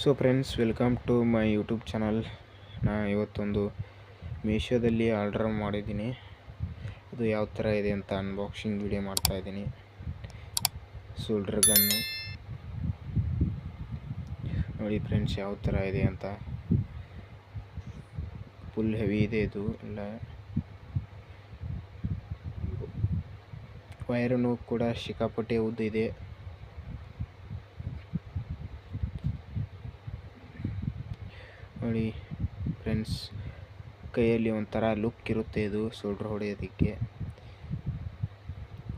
So friends welcome to my YouTube channel ನಾ ಇವತ್ತೊಂದು ಮೀಶೋದಲ್ಲಿ ಆರ್ಡರ್ ಮಾಡಿದ್ದೀನಿ. ಅದು ಯಾವ ಥರ ಇದೆ ಅಂತ ಅನ್ಬಾಕ್ಸಿಂಗ್ ವಿಡಿಯೋ ಮಾಡ್ತಾ ಇದ್ದೀನಿ. ಸೋಲ್ಡ್ರ್ ಗನ್ನು ನೋಡಿ ಫ್ರೆಂಡ್ಸ್ ಯಾವ ಥರ ಇದೆ ಅಂತ. ಫುಲ್ ಹೆವಿ ಇದೆ ಇದು. ಎಲ್ಲ ವೈರನ್ನು ಕೂಡ ಸಿಕ್ಕಾಪಟ್ಟೆ ಉದ್ದಿದೆ ನೋಡಿ ಫ್ರೆಂಡ್ಸ್, ಕೈಯಲ್ಲಿ ಒಂಥರ ಲುಕ್ ಇರುತ್ತೆ ಇದು ಸೋಲ್ಡ್ರ್ ಹೊಡೆಯೋದಕ್ಕೆ.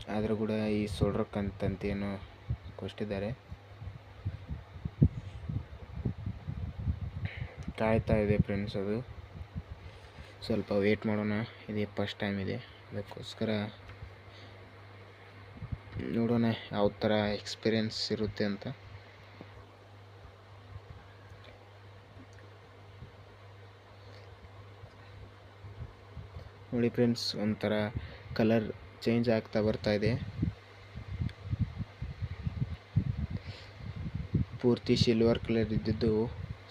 ಆದರೂ ಕೂಡ ಈ ಸೋಲ್ಡ್ರ್ ಕಂತಂತೇನು ಕೊಷ್ಟಿದ್ದಾರೆ. ಕಾಯ್ತಾ ಇದೆ ಫ್ರೆಂಡ್ಸ್ ಅದು. ಸ್ವಲ್ಪ ವೇಟ್ ಮಾಡೋಣ. ಇದೇ ಫಸ್ಟ್ ಟೈಮ್ ಇದೆ. ಅದಕ್ಕೋಸ್ಕರ ನೋಡೋಣ ಯಾವ ಥರ ಎಕ್ಸ್ಪೀರಿಯನ್ಸ್ ಇರುತ್ತೆ ಅಂತ. ನೋಡಿ ಫ್ರೆಂಡ್ಸ್, ಒಂಥರ ಕಲರ್ ಚೇಂಜ್ ಆಗ್ತಾ ಬರ್ತಾ ಇದೆ. ಪೂರ್ತಿ ಸಿಲ್ವರ್ ಕಲರ್ ಇದ್ದಿದ್ದು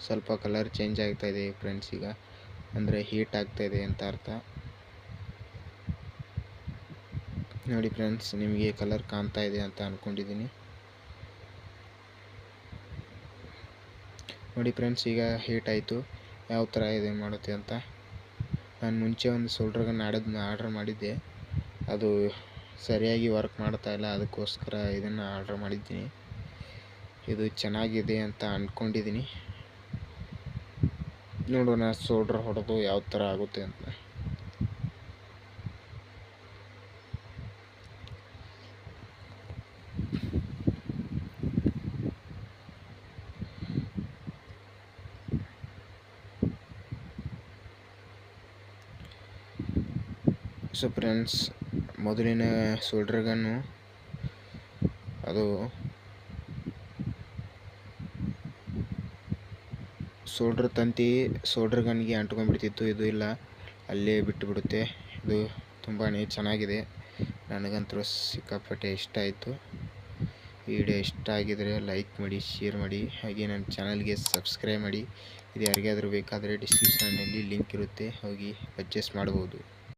ಸ್ವಲ್ಪ ಕಲರ್ ಚೇಂಜ್ ಆಗ್ತಾ ಇದೆ ಫ್ರೆಂಡ್ಸ್ ಈಗ. ಅಂದರೆ ಹೀಟ್ ಆಗ್ತಾ ಇದೆ ಅಂತ ಅರ್ಥ. ನೋಡಿ ಫ್ರೆಂಡ್ಸ್, ನಿಮಗೆ ಕಲರ್ ಕಾಣ್ತಾ ಇದೆ ಅಂತ ಅಂದ್ಕೊಂಡಿದ್ದೀನಿ ನೋಡಿ ಫ್ರೆಂಡ್ಸ್, ಈಗ ಹೀಟ್ ಆಯಿತು. ಯಾವ ಥರ ಇದೆ ಮಾಡುತ್ತೆ ಅಂತ? ನಾನು ಮುಂಚೆ ಒಂದು ಸೋಲ್ಡ್ರ್ ಗನ್ ಆಡೋದನ್ನ ಆರ್ಡ್ರ್ ಮಾಡಿದ್ದೆ. ಅದು ಸರಿಯಾಗಿ ವರ್ಕ್ ಮಾಡ್ತಾ ಇಲ್ಲ, ಅದಕ್ಕೋಸ್ಕರ ಇದನ್ನು ಆರ್ಡ್ರ್ ಮಾಡಿದ್ದೀನಿ. ಇದು ಚೆನ್ನಾಗಿದೆ ಅಂತ ಅಂದ್ಕೊಂಡಿದ್ದೀನಿ ನೋಡೋಣ ಸೋಲ್ಡ್ರ್ ಹೊಡೆದು ಯಾವ ಥರ ಆಗುತ್ತೆ ಅಂತ. ಸೊ ಫ್ರೆಂಡ್ಸ್, ಮೊದಲಿನ ಸೋಲ್ಡ್ರ್ ಗನ್ನು ಅದು ಸೋಲ್ಡ್ರ್ ತಂತಿ ಸೋಲ್ಡ್ರ್ ಗನ್ಗೆ ಅಂಟ್ಕೊಂಡ್ಬಿಡ್ತಿತ್ತು. ಇದು ಇಲ್ಲ, ಅಲ್ಲೇ ಬಿಟ್ಟು ಬಿಡುತ್ತೆ ಇದು ತುಂಬಾ ಚೆನ್ನಾಗಿದೆ. ನನಗಂತೂ ಸಿಕ್ಕಾಪಟ್ಟೆ ಇಷ್ಟ ಆಯಿತು. ವಿಡಿಯೋ ಇಷ್ಟ ಆಗಿದರೆ ಲೈಕ್ ಮಾಡಿ, ಶೇರ್ ಮಾಡಿ, ಹಾಗೆ ನನ್ನ ಚಾನಲ್ಗೆ ಸಬ್ಸ್ಕ್ರೈಬ್ ಮಾಡಿ. ಇದು ಯಾರಿಗಾದರೂ ಬೇಕಾದರೆ ಡಿಸ್ಕ್ರಿಪ್ಷನಲ್ಲಿ ಲಿಂಕ್ ಇರುತ್ತೆ, ಹೋಗಿ ಪರ್ಚೇಸ್ ಮಾಡ್ಬೋದು.